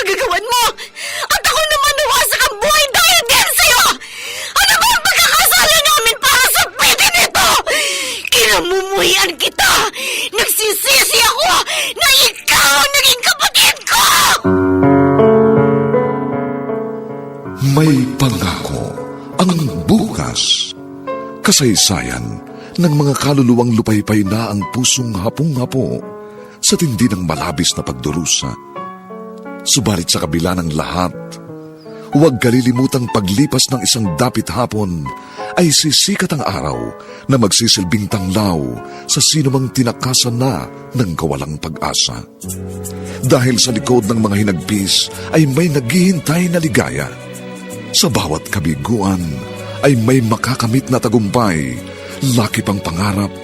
Kagagawan mo! At ako naman nawasak ang buhay dahil din sa'yo! Ano ba ang pagkakasala namin para sa pwede nito? Kinamumuhian kita! Nagsisisi ako na ikaw ang naging kapatid ko! May pangako ang bukas. Kasaysayan ng mga kaluluwang lupaypay na ang pusong hapong-hapo sa tindi ng malabis na pagdurusa. Subalit sa kabila ng lahat, huwag kalilimutang paglipas ng isang dapit hapon ay sisikat ang araw na magsisilbing tanglaw sa sinumang tinakasan na ng kawalang pag-asa. Dahil sa likod ng mga hinagpis ay may naghihintay na ligaya. Sa bawat kabiguan ay may makakamit na tagumpay, laki pang pangarap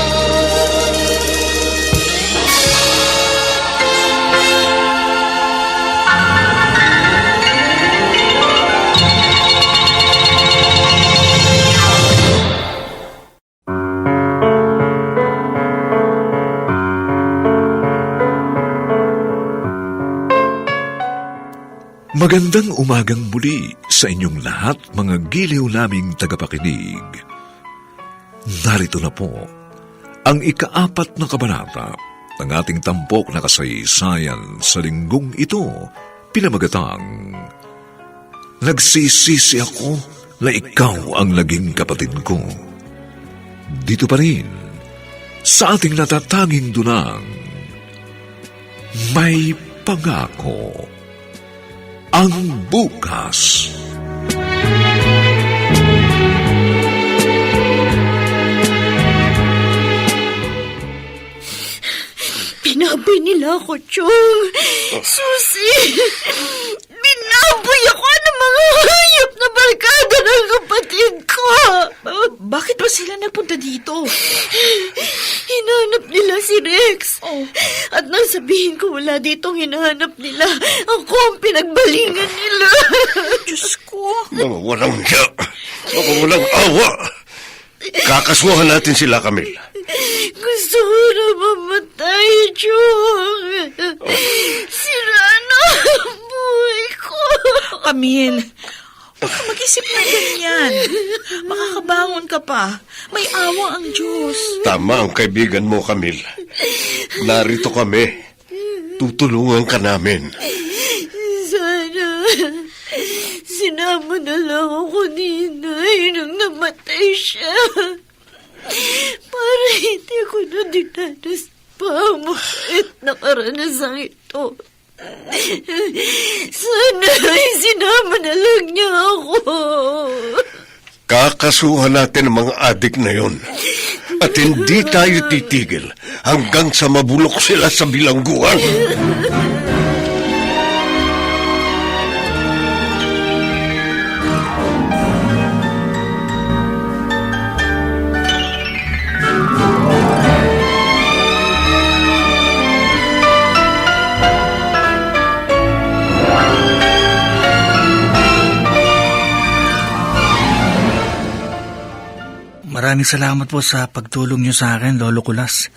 Magandang umagang muli sa inyong lahat mga giliw naming tagapakinig. Narito na po ang ikaapat na kabanata ng ating tampok na kasaysayan sa linggong ito, pinamagatang Nagsisisi ako na ikaw ang naging kapatid ko. Dito pa rin, sa ating natatanging dunang, may pangako ang bukas. Binaboy nila ako, Chong. Susi! Binaboy ako ng mga hayop na barkada ng kapatid ko. Bakit ba sila nagpunta dito? Hinanap nila si Rex. At nang sabihin ko wala ditong hinahanap nila, ako ang pinagbalingan nila. Diyos ko. Mga walang hiya. Mga walang awa. Kakasuhan natin sila, Camille. Gusto ko na mamatay, Chong. Sira na ang buhay ko. Camille, huwag ka mag-isip na ganyan. Makakabangon ka pa. May awa ang Diyos. Tama ang kaibigan mo, Camille. Narito kami. Tutulungan ka namin. Sana, sinama na lang ako ni Inay nang namatay siya. Para hindi ko na dinanas pa ang mabait na karanasang ito. Sana ay sinama na lang niya ako. Kakasuhan natin ang mga adik na yon. At hindi tayo titigil hanggang sa mabulok sila sa bilangguan. Maraming salamat po sa pagtulong niyo sa akin, Lolo Kulas.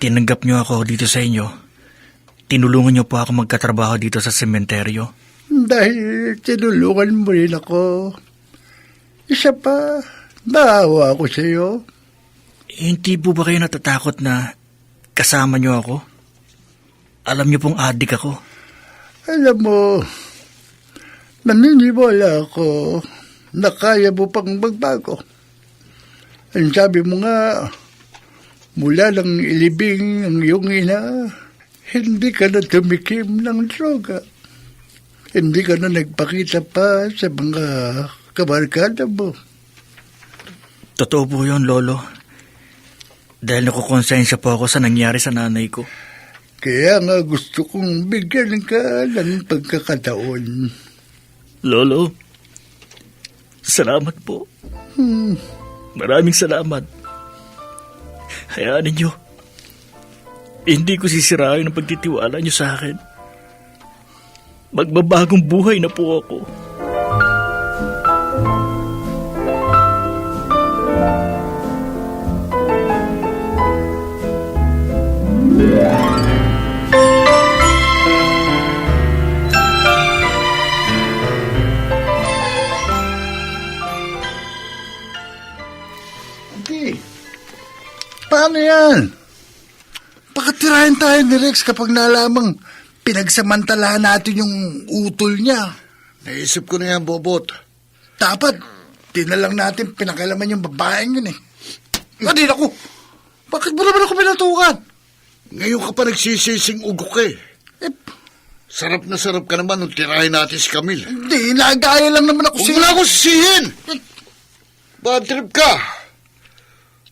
Tinanggap niyo ako dito sa inyo. Tinulungan niyo po ako magkatrabaho dito sa sementeryo. Dahil tinulungan mo rin ako. Isa pa, naawa ako sa iyo. Hindi po ba kayo natatakot na kasama niyo ako? Alam niyo pong adik ako. Alam mo, naniniwala ako na kaya mo pang magbago. Ang sabi mo nga, mula lang ilibing ang iyong ina, hindi ka na tumikim ng droga. Hindi ka na nagpakita pa sa mga kabarkada mo. Totoo po yun, Lolo. Dahil nakukonsensya po ako sa nangyari sa nanay ko. Kaya nga gusto kong bigyan ka ng pagkakataon. Lolo, salamat po. Hmm. Maraming salamat. Hayaan ninyo. Hindi ko sisirain ang pagtitiwala niyo sa akin. Magbabagong buhay na po ako. Hindi. Paano yan? Pakatirahin tayo ni Rex kapag nalamang pinagsamantalahan natin yung utol niya. Naisip ko na yan, Bobot. Dapat, di na lang natin pinakalaman yung babaeng yun eh. Hindi ako. Bakit mo naman ako pinatukan? Ngayon ka pa nagsisising ugok eh. Eh, Sarap na sarap ka naman nung tirahin natin si Camille. hindi, nagaya lang naman ako Huwag mo na ako sisihin! Bad trip ka!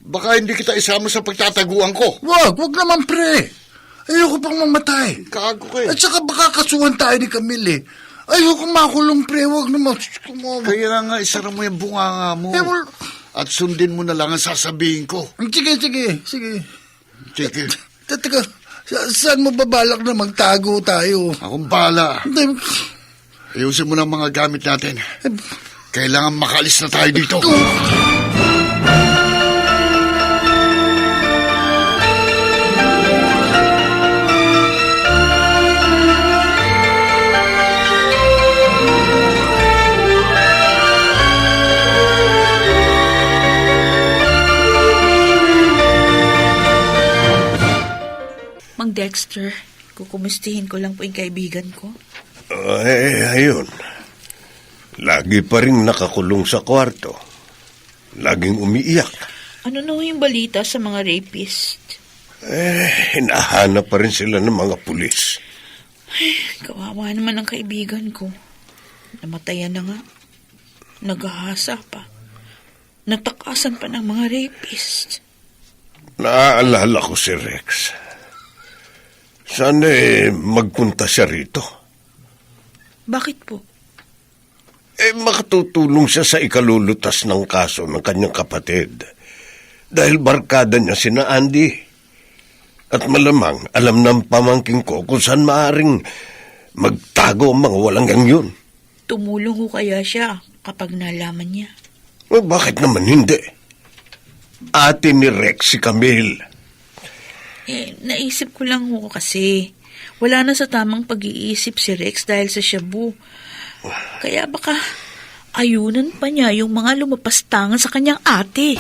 Baka hindi kita isama sa pagtataguan ko. Wag, wag naman pre. Ayoko pang mamatay. Kago ka eh. At saka baka kasuhan tayo ni Camille eh. Ayoko makulong pre, wag naman. Kumawa. Kaya nga isara mo yung bunganga mo. Eh, wal- At sundin mo na lang ang sasabihin ko. Sige, sige, sige. Sige, Te- Teka, sa- saan mo babalak na magtago tayo? akong bala. Hindi, Ayusin mo na ang mga gamit natin. Kailangan makalis na tayo dito. Dexter, kukumustihin ko lang po yung kaibigan ko. Ay, ayun. Lagi pa rin nakakulong sa kwarto. Laging umiiyak. Ano na yung balita sa mga rapist? Eh, hinahanap pa rin sila ng mga pulis. Kawawa naman ang kaibigan ko. Namatayan na nga. Naghahasa pa. Natakasan pa ng mga rapist. Naaalala ko si Rex. Sana eh, magpunta siya rito. Bakit po? Eh, makatutulong siya sa ikalulutas ng kaso ng kanyang kapatid. Dahil barkada niya sina Andy. At malamang, alam ng pamangking ko kung saan maaring magtago ang mga walang yun. Tumulong ho kaya siya kapag nalaman niya. Eh, bakit naman hindi? Ate ni Rex si Camille. Eh, naisip ko lang ho kasi. Wala na sa tamang pag-iisip si Rex dahil sa shabu. Kaya baka ayunan pa niya yung mga lumapastangan sa kanyang ate.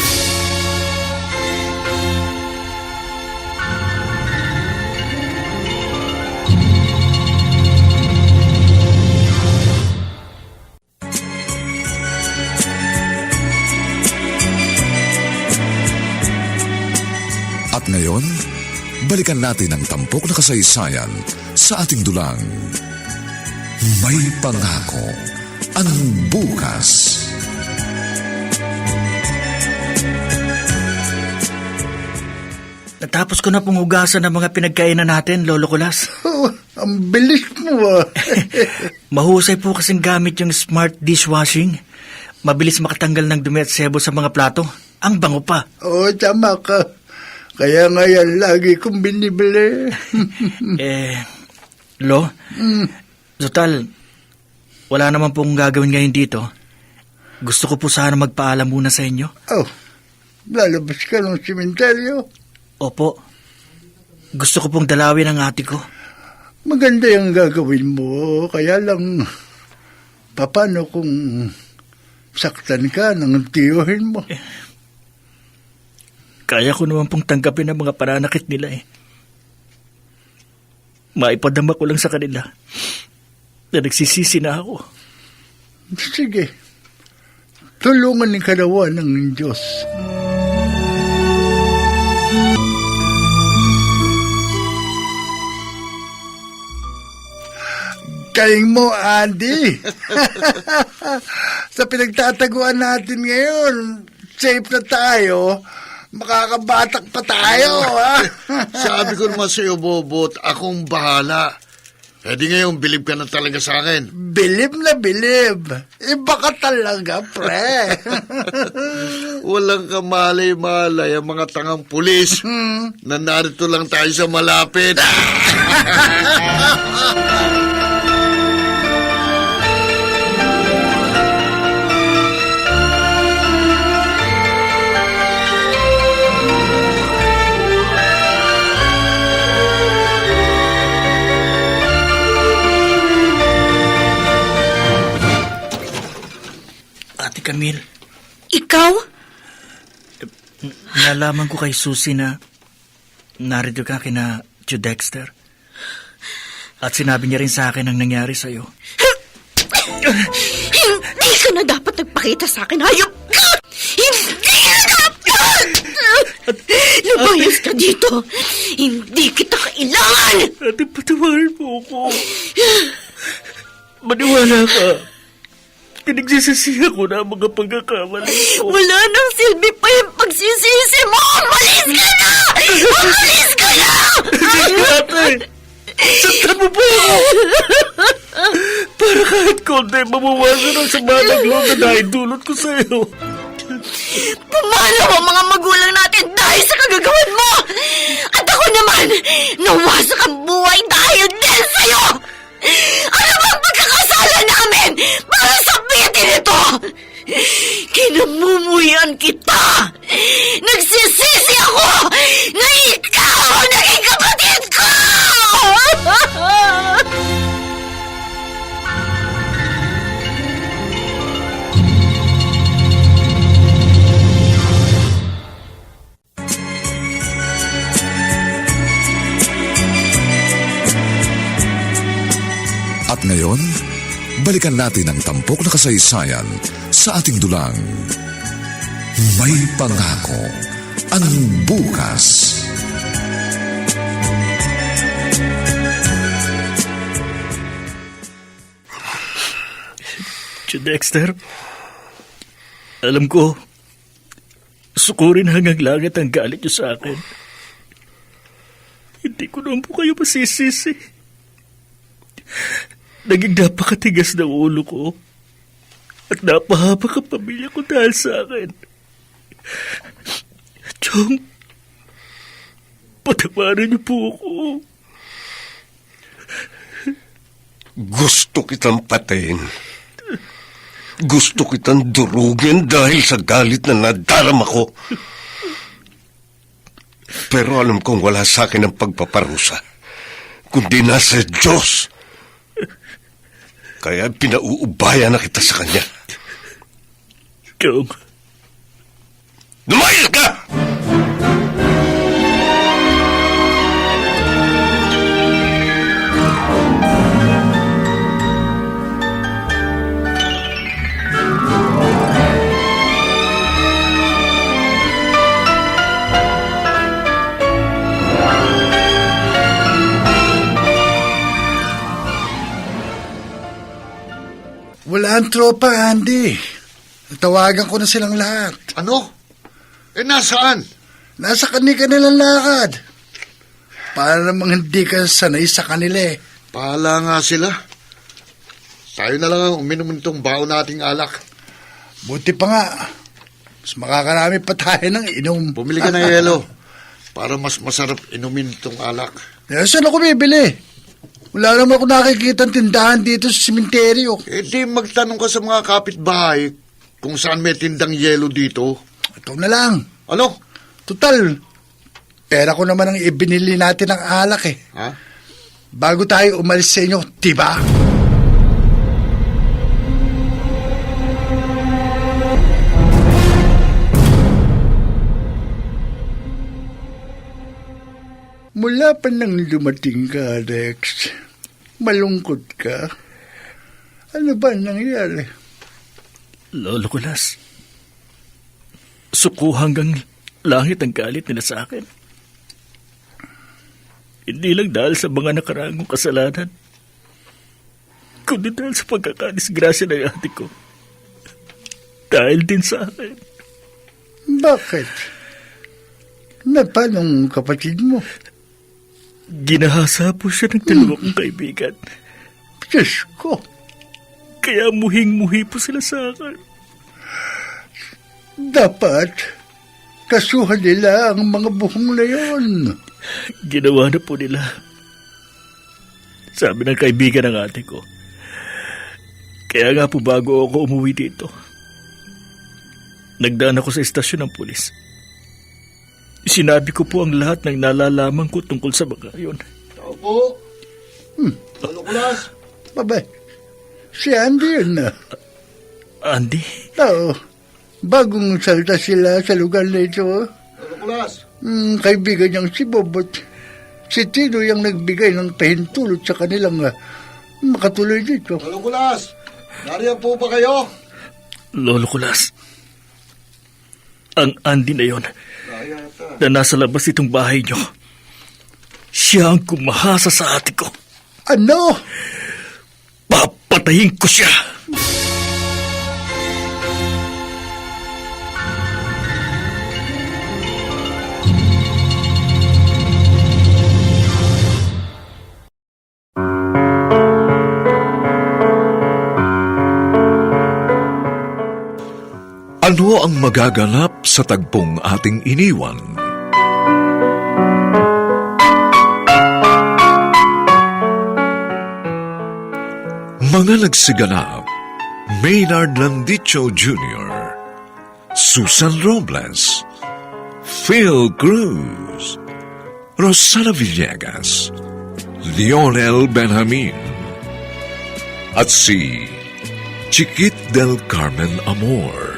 Balikan natin ang tampok na kasaysayan sa ating dulang. May pangako ang bukas. Natapos ko na pong hugasan ng mga pinagkainan natin, Lolo Kulas. Oh, ang bilis mo ah. Mahusay po kasing gamit yung smart dishwashing. Mabilis makatanggal ng dumi at sebo sa mga plato. Ang bango pa. Oo, tama ka. Kaya nga yan lagi kong binibili. eh, Lo, total, wala naman pong gagawin ngayon dito. Gusto ko po sana magpaalam muna sa inyo. oh, lalabas ka ng simenteryo. Opo, gusto ko pong dalawin ang ate ko. Maganda yung gagawin mo. Kaya lang, paano kung saktan ka ng tiyuhin mo. Kaya ko naman pong tanggapin ang mga pananakit nila eh. Maipadama ko lang sa kanila na nagsisisi na ako. Sige, tulungan ni kalawa ng Diyos. Galing mo, Andy. Sa pinagtataguan natin ngayon, safe na tayo. Makakabatak pa tayo, ha? Sabi ko naman sa'yo, Bobot, akong bahala. Eh di ngayon, bilib ka na talaga sa akin. bilib na bilib. Iba ka talaga, pre. Walang kamalay-malay ang mga tangang pulis na narito lang tayo sa malapit. Camille, Ikaw? nalaman ko kay Susie na narito ka kina Joe Dexter. At sinabi niya rin sa akin ang nangyari sa'yo. Hindi ka na dapat nagpakita sa akin, hayop ka! Hindi ka dapat! Lumayas ka dito! Hindi kita kailangan! Ate, patawarin mo ako. Maniwala ka. Pinagsisisihan ko na ang mga pagkakamali ko. Wala nang silbi pa yung pagsisisi mo! Umalis ka na! Umalis ka na! Ate, saktan mo po ako. Para kahit konti, mabawasan ang sama ng loob na naidulot ko sa'yo. Pumanaw ang mga magulang natin dahil sa kagagawan mo! At ako naman, nawasak ang buhay dahil din sa'yo! Ano ba ang pagkakasala namin bitin ito? Kinamumuyan kita! Nagsisisi ako na ikaw ang naging balikan natin ang tampok na kasaysayan sa ating dulang. May pangako ang bukas. Dexter, alam ko, sukurin hanggang langit ang galit niyo sa akin. Hindi ko naman po kayo masisisi. Naging napakatigas ng ulo ko. At napahaba ang pamilya ko dahil sa akin. Chong, patawarin niyo po ako. Gusto kitang patayin. Gusto kitang durugin dahil sa galit na nadarama ko. Pero alam kong wala sa akin ang pagpaparusa. Kundi nasa Diyos. Kaya pinauubaya na kita sa Kanya. Chong, Lumayas ka! Wala ang tropa, Andy. Tawagan ko na silang lahat. Ano? Eh, nasaan? Nasa kanilang lakad. Para namang hindi ka sanay sa kanila eh. Pahala nga sila. Tayo na lang ang uminom nitong baon nating alak. Buti pa nga. Mas makakarami pa tayo ng inom. Bumili ka ng yelo para mas masarap inumin itong alak. Eh, saan ako bibili? Wala naman ako nakikita tindahan dito sa simenteryo. Eh di magtanong ka sa mga kapitbahay kung saan may tindang yelo dito. Ito na lang. Ano? Total, pera ko naman ang ibinili natin ng alak eh. Ha? Bago tayo umalis sa inyo, diba? Mula pa nang dumating ka, Rex, malungkot ka. Ano ba nangyari? Lolo Kulas, suko hanggang langit ang galit nila sa akin. Hindi lang dahil sa mga nakaraang kong kasalanan, kundi dahil sa pagkakadisgrasya ng ate ko. Dahil din sa akin. Bakit? Na paanong kapatid mo? Ginahasa po siya ng dalawa kong kaibigan. Diyos ko, Kaya muhing-muhi po sila sa akin. dapat kasuhan nila ang mga buhong na yon. Ginawa na po nila. Sabi ng kaibigan ng ate ko. Kaya nga po bago ako umuwi dito, nagdaan ako sa istasyon ng pulis. Sinabi ko po ang lahat ng nalalaman ko tungkol sa mga yun. Opo. Hmm. Lolo Kulas. Babay, si Andy yun na. Andy, Oo, bagong salta sila sa lugar na ito. Lolo Kulas. Hmm, kaibigan niyang si Bobot. Si Tino yung nagbigay ng pahintulot sa kanilang ah, makatuloy dito. Lolo Kulas. Nariyan po ba kayo? Lolo Kulas. Ang Andy na yon na nasa labas itong bahay niyo. Siya ang kumahasa sa ate ko. Ano? Papatayin ko siya! Ano ang magaganap sa tagpong ating iniwan? Mga nagsiganap, Maynard Landicho Jr., Susan Robles, Phil Cruz, Rosana Villegas, Lionel Benjamin, at si Chiquit del Carmen Amor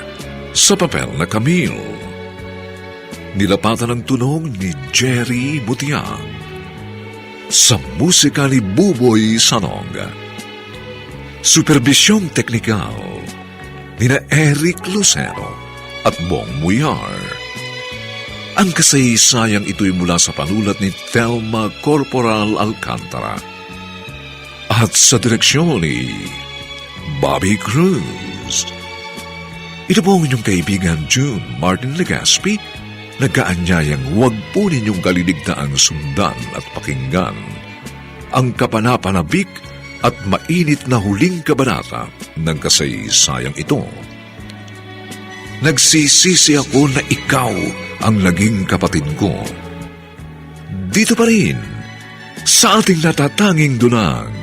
sa papel na Camille. Nilapatan ng tunog ni Jerry Butiang sa musika ni Buboy Sanog. Supervisyong teknikal ni na Eric Lucero at Bong Muyar. Ang kasaysayang ito'y mula sa panulat ni Thelma Corporal Alcantara at sa direksyon ni Bobby Cruz. Ito po ang inyong kaibigan June Martin Legaspi, nagkaanyayang huwag po ninyong kaliligtaang sundan at pakinggan ang kapanapanabik at mainit na huling kabanata ng kasaysayang ito. Nagsisisi ako na ikaw ang naging kapatid ko. Dito pa rin, sa ating natatanging dunang,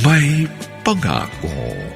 may pangako